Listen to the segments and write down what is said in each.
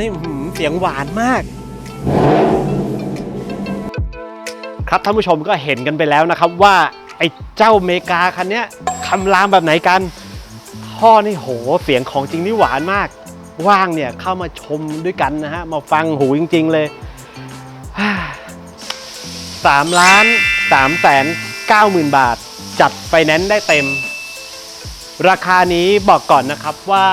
นี่อื้อหือเสียงหวานมาก ครับท่านผู้ชมก็เห็นกันไปแล้วนะครับว่าไอ้เจ้าเมกาคันเนี้ยคำรามแบบไหนกันท่อนี่โหเสียงของจริงนี่หวานมาก ว่างเนี่ยเข้ามาชมด้วยกันนะฮะ มาฟังหูจริง ๆ เลยสามล้านสามแสนเก้าหมื่นบาท จัดไฟแนนซ์ได้เต็ม ราคานี้บอกก่อนนะครับว่า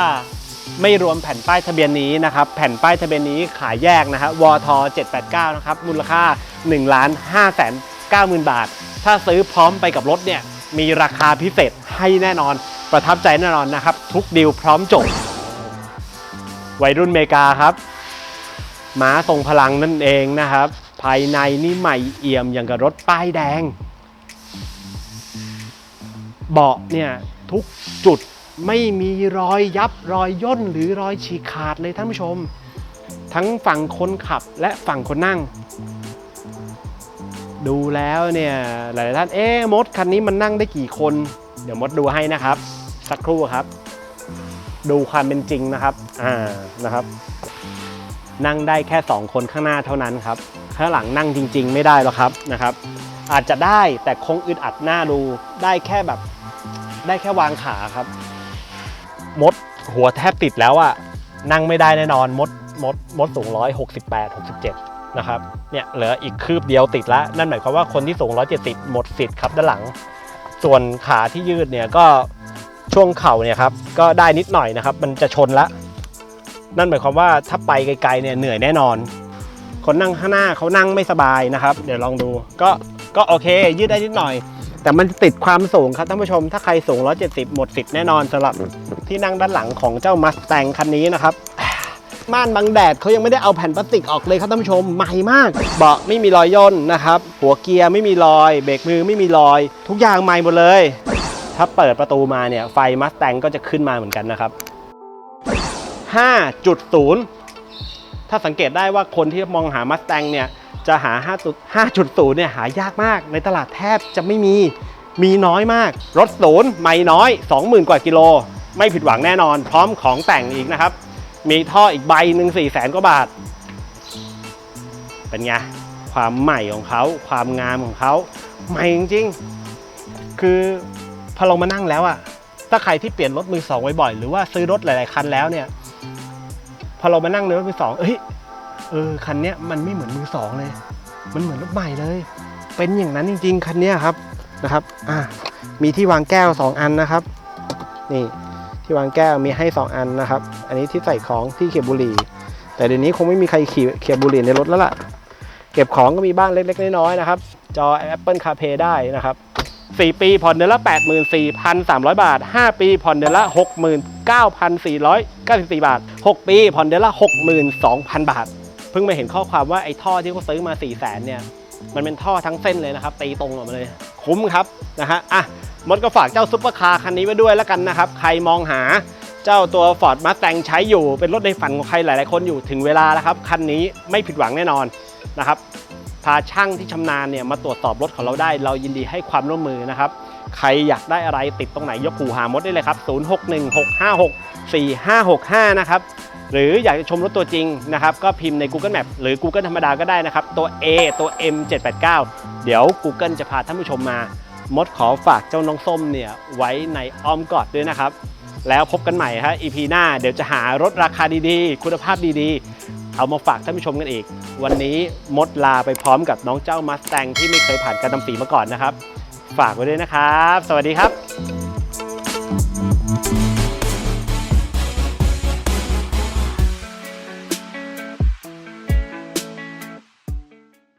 ไม่รวมแผ่นป้ายทะเบียนนี้นะครับ แผ่นป้ายทะเบียนนี้ขายแยกนะฮะวท789 นะครับ มูลค่า1ล้าน5แสน9หมื่นบาท ถ้าซื้อพร้อมไปกับรถเนี่ย มีราคาพิเศษให้แน่นอน ประทับใจแน่นอนนะครับ ทุกดีลพร้อมจบ วัยรุ่นเมกาครับม้าทรงพลังนั่นเองนะครับ ภายในนี่ใหม่เอี่ยมอย่างกับรถป้ายแดง เบาะเนี่ยทุกจุด ไม่มีรอยยับรอยย่นหรือรอยฉีกขาดเลยท่านผู้ชม ทั้งฝั่งคนขับและฝั่งคนนั่ง ดูแล้วเนี่ยหลายท่านเอ๊มดคันนี้มันนั่งได้กี่คน เดี๋ยวมดดูให้นะครับ สักครู่ครับ ดูความเป็นจริงนะครับอ่านะครับ นั่งได้แค่ 2 คนข้างหน้าเท่านั้นครับข้างหลังนั่งจริง ๆ ไม่ได้หรอกครับนะครับ อาจจะได้แต่คงอึดอัดหน้าดูได้แค่แบบได้แค่วางขาครับ มดหัวแทบติดแล้วอะนั่งไม่ได้แน่นอนมดมดมดสูง 168 67 นะครับเนี่ยเหลืออีกคืบเดียวติดแล้วนั่นหมายความว่าคนที่สูง 170 หมดสิทธิ์ครับด้านหลัง ส่วนขาที่ยืดเนี่ยก็ช่วงเข่าเนี่ยครับก็ได้นิดหน่อยนะครับ มันจะชนละ นั่นหมายความว่าถ้าไปไกลๆเนี่ยเหนื่อยแน่นอน คนนั่งข้างหน้าเขานั่งไม่สบายนะครับ เดี๋ยวลองดูก็ก็โอเค ยืดได้นิดหน่อย แต่มันติดความสูงครับท่านผู้ชมถ้าใครสูง 170 หมดสิทธิ์แน่นอนสำหรับ ที่นั่งด้านหลังของเจ้ามัสแตงคันนี้นะครับม่านบังแดดเขายังไม่ได้เอาแผ่นพลาสติกออกเลยครับท่านผู้ชมใหม่มาก เบาะไม่มีรอยย่นนะครับ หัวเกียร์ไม่มีรอย เบรกมือไม่มีรอย ทุกอย่างใหม่หมดเลย ถ้าเปิดประตูมาเนี่ย ไฟมัสแตงก็จะขึ้นมาเหมือนกันนะครับ 5.0 ถ้าสังเกตได้ว่าคนที่มองหามัสแตงเนี่ย จะหา 5.0 เนี่ยหายากมาก ในตลาดแทบจะไม่มีมีน้อยมาก รถศูนย์ไม่น้อย 20,000 กว่ากิโล ไม่ผิดหวังแน่นอน พร้อมของแต่งอีกนะครับ มีท่ออีกใบหนึ่ง4 0 0แสนกว่าบาท เป็นไง ความใหม่ของเขา ความงามของเขาใหม่จริงๆ คือพอลงมานั่งแล้วอะถ้าใครที่เปลี่ยนรถมือสองบ่อยๆหรือว่าซื้อรถหลาย ๆ คันแล้วเนี่ย พอเรามานั่งในรถมือสองเอ้ยเออคันเนี้ยมันไม่เหมือนมือสองเลย มันเหมือนรถใหม่เลย เป็นอย่างนั้นจริง ๆ คันเนี้ยครับนะครับ อะมีที่วางแก้ว 2 อันนะครับ นี่ ที่วางแก้วมีให้ 2 อันนะครับ อันนี้ที่ใส่ของที่เขียบบุหรี่ แต่เดี๋ยวนี้คงไม่มีใครขี่เขียบบุหรี่ในรถแล้วล่ะ เก็บของก็มีบ้างเล็กๆน้อยๆนะครับ จอ Apple CarPlay ได้นะครับ 4 ปีผ่อนเดือนละ 84,300 บาท 5 ปีผ่อนเดือนละ 69,494 บาท 6 ปีผ่อนเดือนละ 62,000 บาท เพิ่งมาเห็นข้อความว่าไอ้ท่อที่เขาซื้อมา 4 0 0แสนเนี่ย มันเป็นท่อทั้งเส้นเลยนะครับ ตีตรงออกมาเลย คุ้มครับนะฮะอะมดก็ฝากเจ้าซุปเปอร์คาร์คันนี้ไว้ด้วยแล้วกันนะครับ ใครมองหาเจ้าตัว Ford Mustang ใช้อยู่เป็นรถในฝันของใครหลาย ๆ คนอยู่ถึงเวลาแล้วครับ คันนี้ไม่ผิดหวังแน่นอนนะครับพาช่างที่ชำนาญเนี่ยมาตรวจสอบรถของเราได้ เรายินดีให้ความร่วมมือนะครับ ใครอยากได้อะไรติดตรงไหนยกหูหามดได้เลยครับ 0616564565 นะครับ หรืออยากจะชมรถตัวจริงนะครับก็พิมพ์ใน Google Map หรือ Google ธรรมดาก็ได้นะครับ ตัว A ตัว M 789เดี๋ยว Google จะพาท่านผู้ชมมามดขอฝากเจ้าน้องส้มเนี่ยไว้ในอ้อมกอดด้วยนะครับ แล้วพบกันใหม่ฮะ EP หน้าเดี๋ยวจะหารถราคาดีๆ คุณภาพดีๆ เอามาฝากท่านผู้ชมกันอีก วันนี้มดลาไปพร้อมกับน้องเจ้ามัสแตงที่ไม่เคยผ่านการทำสีมาก่อนนะครับ ฝากไว้ด้วยนะครับ สวัสดีครับ